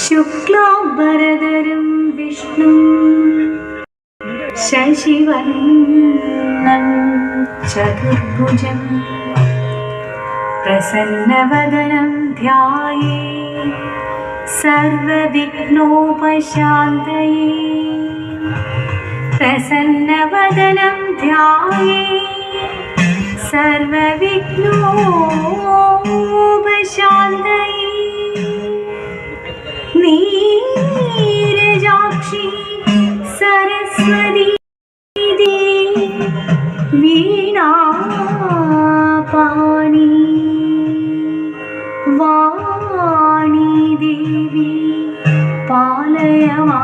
ശുക്ലാംബരതരും വിഷ്ണു ശശിവർണം ചതുർഭുജം പ്രസന്നവദനം ധ്യായേ സർവവിഘ്നോപശാന്തയേ പ്രസന്നവദനം ധ്യായേ സർവവിഘ്നോപശാന്തയേ. നീരജാക്ഷി സരസ്വതി വീണാപാണി വാണി ദേവി പാലയമാ.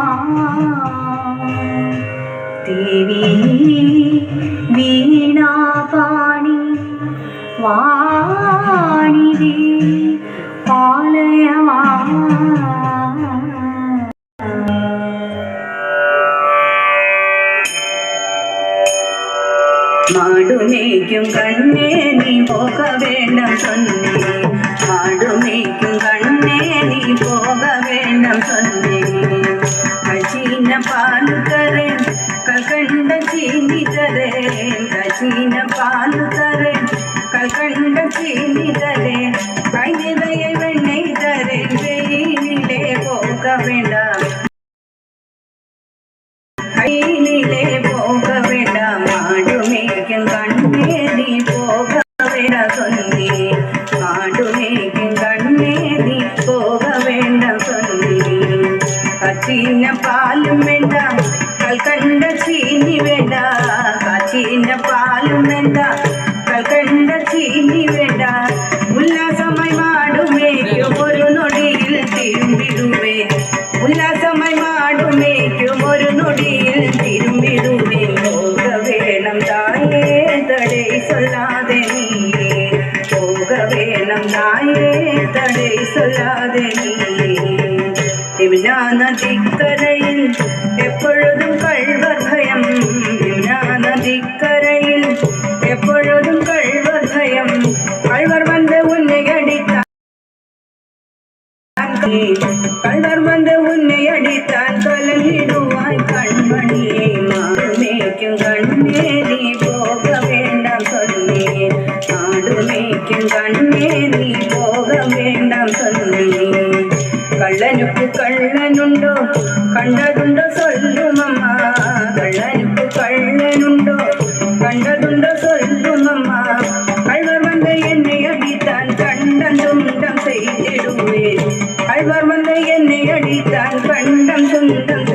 ദേവി വീണാപാണി വാണി ദേവി മാടുമേക്കും കണ്ണേ നീ പോക വേണ്ട സൊന്നേ മാടുമേക്കും കണ്ണേ നീ പോക വേണ്ട സൊന്നേ കച്ചീന പാലുകരെ കൽക്കണ്ട ചീനിതരെ. കച്ചീന പാലുകരെ കൽക്കണ്ട ചീനിതരെ. കൈനിതയെ വെണ്ണൈതരെ വെയിലിലെ പോക വേണ്ട रंगे कांडों में വേണം கண்ணே நீ போக வேண்டாம் சொல்லி. கள்ளனுக்கு கள்ளனுண்டோ கண்டதுண்டோ சொல்லும் அம்மா கள்ளனுக்கு கள்ளனுண்டோ கண்டதுண்டோ சொல்லும் அம்மா கழ்வர் வந்து என்னை அடித்தான் கண்டம் துண்டம் செய்திடுவேன். கழ்வர் வந்து என்னை கண்டம் துண்டம்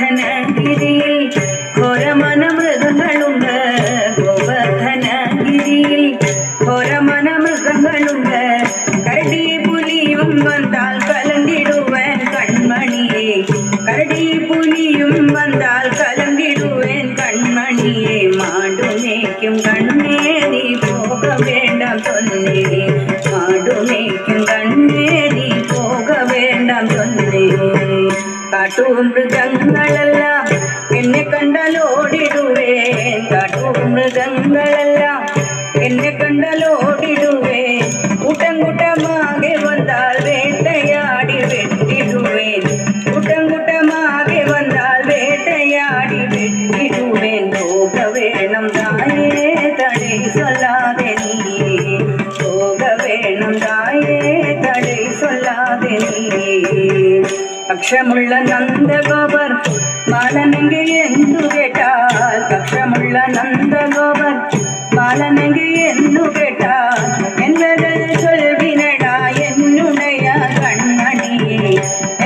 ಘನ കാട്ടുമൃഗങ്ങളെല്ലാം എന്നെ കണ്ടാലോടിടുവേ കാട്ടുമൃഗങ്ങളെല്ലാം എന്നെ കണ്ടാലോടിടുവേ കൂട്ടം കൂട്ടമാകെ വന്നാൽ വേട്ടയാടി വെട്ടിടുവേൻ കൂട്ടം കൂട്ടമാകെ വന്നാൽ വേട്ടയാടി വെട്ടിടുവേൻ പോക വേണം തായേ തടൈ സൊല്ലാതെ നീ പോക വേണം തായേ തടൈ സൊല്ലാതെ നീ കക്ഷമുള്ള നന്ദഗോപർ ബാലനെങ്കിൽ എന്തു കേട്ടാൽ കക്ഷമുള്ള നന്ദഗോപർ ബാലനെങ്കിൽ എന്തു കേട്ടാൽ എന്നതൽ ചൊൽവിനടാ എന്നുടയ കണ്ണണിയെ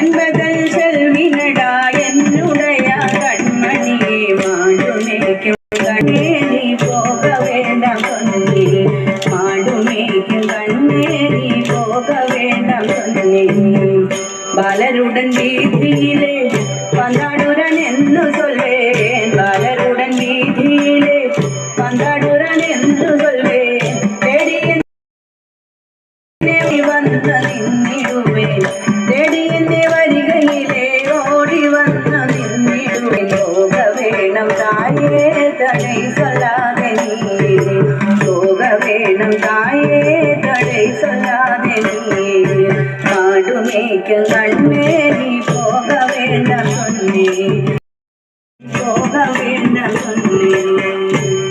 എന്നതൽ ചൊൽവിനടാ എന്നുടയ കണ്ണണിയെ മാടുമേക്കും പോക വേണ്ട കൊന്നി മാടുമേക്കും പോക വേണ്ട കൊന്നി பலருடன் வீதியிலே பந்தாடுடன் என்று சொல்வேன் பலருடன் வீதியிலே பந்தாடுடன் என்று சொல்வேன் தேடிய வந்த நின்னிடுவேன் தேடிய வருகையிலே ஓடி வந்த நின்னிடுவேன் போக வேணும் தாயே தடை காடு மேய்க்கும் கண்ணே நீ போக வேண்டாம் சொன்னே போக வேண்டாம் சொன்னே